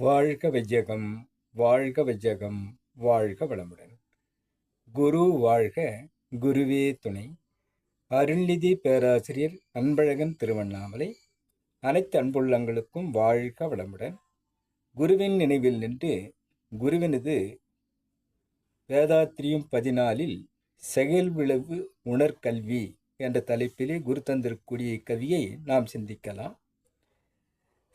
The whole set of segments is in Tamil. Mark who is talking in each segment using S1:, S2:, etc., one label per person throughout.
S1: வாழ்க வையகம் வாழ்க வையகம் வாழ்க வளமுடன். குரு வாழ்க குருவே துணை. அருள்நிதி பேராசிரியர் அன்பழகன் திருவண்ணாமலை. அனைத்து அன்புள்ளங்களுக்கும் வாழ்க வளமுடன். குருவின் நினைவில் நின்று குருவினது வேதாத்திரியும் பதினாலில் செயல் விளைவு உணர்கல்வி என்ற தலைப்பிலே குரு தந்திருக்கூடிய கவியை நாம் சிந்திக்கலாம்.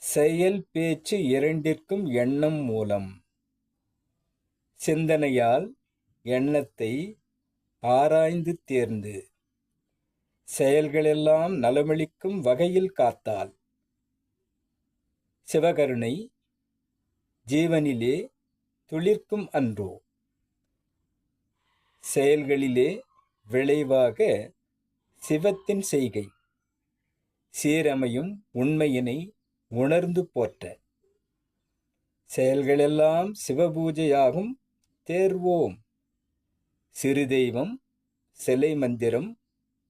S1: செயல் பேச்சு இரண்டிற்கும் எண்ணம் மூலம். சிந்தனையால் எண்ணத்தை ஆராய்ந்து தேர்ந்து. செயல்களெல்லாம் நலமளிக்கும் வகையில் காத்தால். சிவகருணை ஜீவனிலே துளிர்க்கும் அன்றோ. செயல்களிலே விளைவாக சிவத்தின் செய்கை. சீரமையும் உண்மையினை உணர்ந்து போற்ற. செயல்களெல்லாம் சிவபூஜையாகும் தேர்வோம். சிறு தெய்வம் சிலை மந்திரம்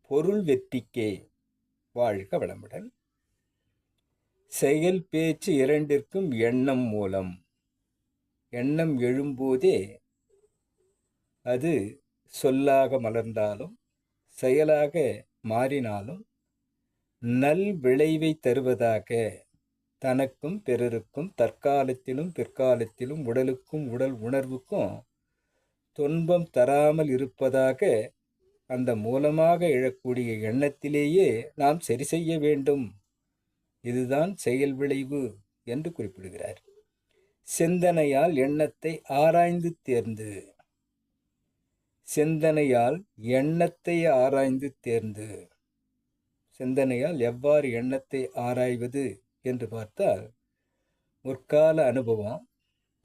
S1: பொருள் வெற்றிக்கே. வாழ்க வளமுடன். செயல் பேச்சு இரண்டிற்கும் எண்ணம் மூலம். எண்ணம் எழும்போதே அது சொல்லாக மலர்ந்தாலும் செயலாக மாறினாலும் நல் விளைவை தருவதாக தனக்கும் பிறருக்கும் தற்காலத்திலும் பிற்காலத்திலும் உடலுக்கும் உடல் உணர்வுக்கும் துன்பம் தராமல் இருப்பதாக அந்த மூலமாக எழக்கூடிய எண்ணத்திலேயே நாம் சரி செய்ய வேண்டும். இதுதான் செயல் விளைவு என்று குறிப்பிடுகிறார். சிந்தனையால் எண்ணத்தை ஆராய்ந்து தேர்ந்து. சிந்தனையால் எண்ணத்தை ஆராய்ந்து தேர்ந்து. சிந்தனையால் எவ்வாறு எண்ணத்தை ஆராய்வது? என்று பார்த்தால் முற்கால அனுபவம்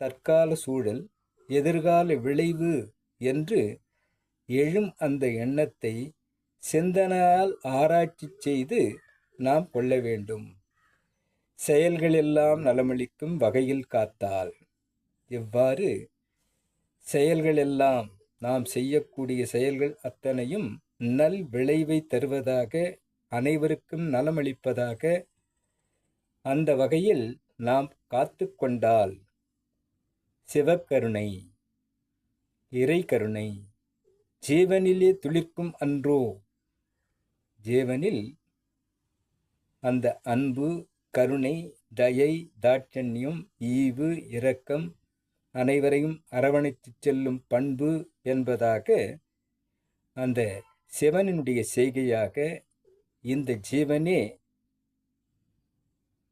S1: தற்கால சூழல் எதிர்கால விளைவு என்று எழும் அந்த எண்ணத்தை சிந்தனையால் ஆராய்ச்சி செய்து நாம் கொள்ள வேண்டும். செயல்களெல்லாம் நலமளிக்கும் வகையில் காத்தால். இவ்வாறு செயல்களெல்லாம் நாம் செய்யக்கூடிய செயல்கள் அத்தனையும் நல் விளைவை தருவதாக அனைவருக்கும் நலமளிப்பதாக அந்த வகையில் நாம் காத்து கொண்டால் சிவக்கருணை இறை கருணை ஜீவனிலே துளிர்க்கும் அன்றோ. ஜீவனில் அந்த அன்பு கருணை தயை தாட்சண்யம் ஈவு இரக்கம் அனைவரையும் அரவணைத்து செல்லும் பண்பு என்பதாக அந்த சிவனினுடைய செய்கையாக இந்த ஜீவனே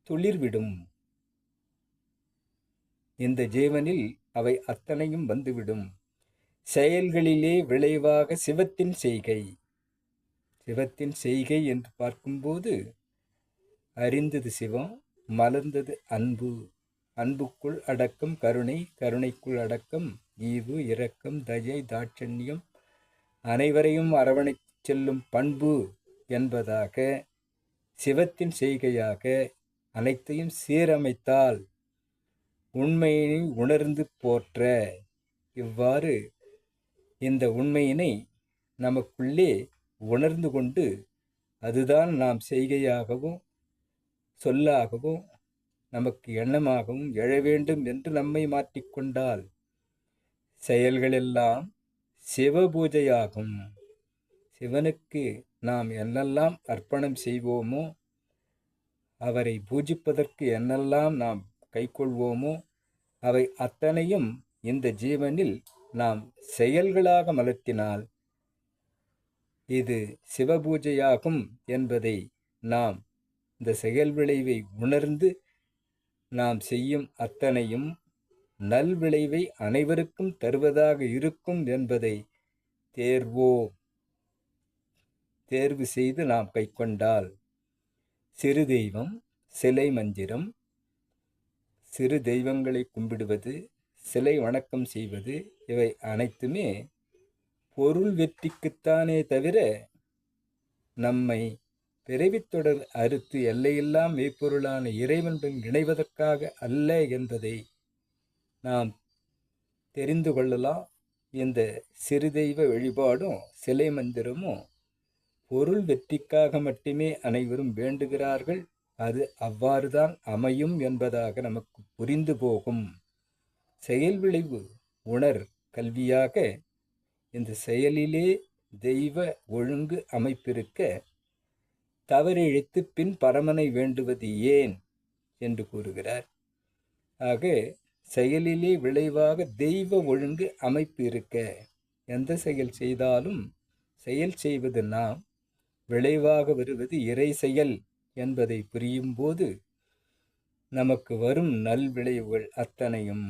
S1: துளிர்விடும். இந்த ஜீவனில் அவை அத்தனையும் வந்துவிடும். செயல்களிலே விளைவாக சிவத்தின் செய்கை. சிவத்தின் செய்கை என்று பார்க்கும்போது அறிந்தது சிவம் மலர்ந்தது அன்பு. அன்புக்குள் அடக்கம் கருணை. கருணைக்குள் அடக்கம் ஈவு இரக்கம் தயை தாட்சண்யம். அனைவரையும் அரவணைத்து செல்லும் பண்பு என்பதாக சிவத்தின் செய்கையாக அனைத்தையும் சீரமைத்தால் உண்மையினை உணர்ந்து போற்ற. இவ்வாறு இந்த உண்மையினை நமக்குள்ளே உணர்ந்து கொண்டு அதுதான் நாம் செய்கையாகவும் சொல்லாகவும் நமக்கு எண்ணமாகவும் எழ வேண்டும் என்று நம்மை மாற்றிக்கொண்டால் செயல்களெல்லாம் சிவபூஜையாகும். சிவனுக்கு நாம் என்னெல்லாம் அர்ப்பணம் செய்வோமோ அவரை பூஜிப்பதற்கு என்னெல்லாம் நாம் கைக்கொள்வோமோ அவை அத்தனையும் இந்த ஜீவனில் நாம் செயல்களாக மலர்த்தினால் இது சிவபூஜையாகும் என்பதை நாம் இந்த செயல் விளைவை உணர்ந்து நாம் செய்யும் அத்தனையும் நல்விளைவை அனைவருக்கும் தருவதாக இருக்கும் என்பதை தேர்வோ தேர்வு செய்து நாம் கைக்கொண்டால் சிறு தெய்வம் சிலை மந்திரம் சிறு தெய்வங்களை கும்பிடுவது சிலை வணக்கம் செய்வது இவை அனைத்துமே பொருள் வெற்றிக்குத்தானே தவிர நம்மை பிறவித்தொடர் அறுத்து எல்லையெல்லாம் மெய்ப்பொருளான இறைவனுடன் இணைவதற்காக அல்ல என்பதை நாம் தெரிந்து கொள்ளலாம். இந்த சிறு தெய்வ வழிபாடும் சிலை மந்திரமும் பொருள் வெற்றிக்காக மட்டுமே அனைவரும் வேண்டுகிறார்கள் அது அவ்வாறுதான் அமையும் என்பதாக நமக்கு புரிந்து போகும். செயல் விளைவு உணர் கல்வியாக இந்த செயலிலே தெய்வ ஒழுங்கு அமைப்பிருக்க தவறிழைத்து பின் பரமனை வேண்டுவது ஏன்? என்று கூறுகிறார். ஆக செயலிலே விளைவாக தெய்வ ஒழுங்கு அமைப்பு இருக்க எந்த செயல் செய்தாலும் செயல் செய்வது நாம் விளைவாக வருவது இறை செயல் என்பதை புரியும்போது நமக்கு வரும் நல்விளைவுகள் அத்தனையும்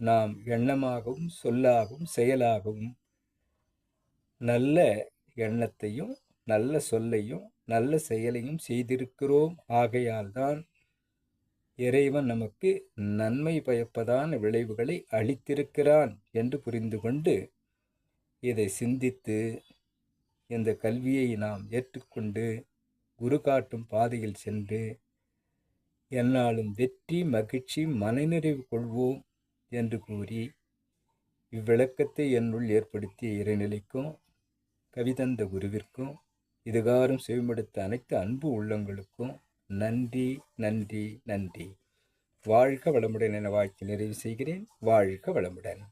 S1: நாம் எண்ணமாகவும் சொல்லாகவும் செயலாகவும் நல்ல எண்ணத்தையும் நல்ல சொல்லையும் நல்ல செயலையும் செய்திருக்கிறோம். ஆகையால்தான் இறைவன் நமக்கு நன்மை பயப்பதான விளைவுகளை அளித்திருக்கிறான் என்று புரிந்து கொண்டு இதை சிந்தித்து இந்த கல்வியை நாம் ஏற்றுக்கொண்டு குரு காட்டும் பாதையில் சென்று என்னாலும் வெற்றி மகிழ்ச்சி மனநிறைவு கொள்வோம் என்று கூறி இவ்விளக்கத்தை என்னுள் ஏற்படுத்திய இறைநிலைக்கும் கவிதந்த குருவிற்கும் இதுகாரும் செவிமடுத்த அனைத்து அன்பு உள்ளங்களுக்கும் நன்றி நன்றி நன்றி. வாழ்க வளமுடன் என வாழ்த்து நிறைவு செய்கிறேன். வாழ்க வளமுடன்.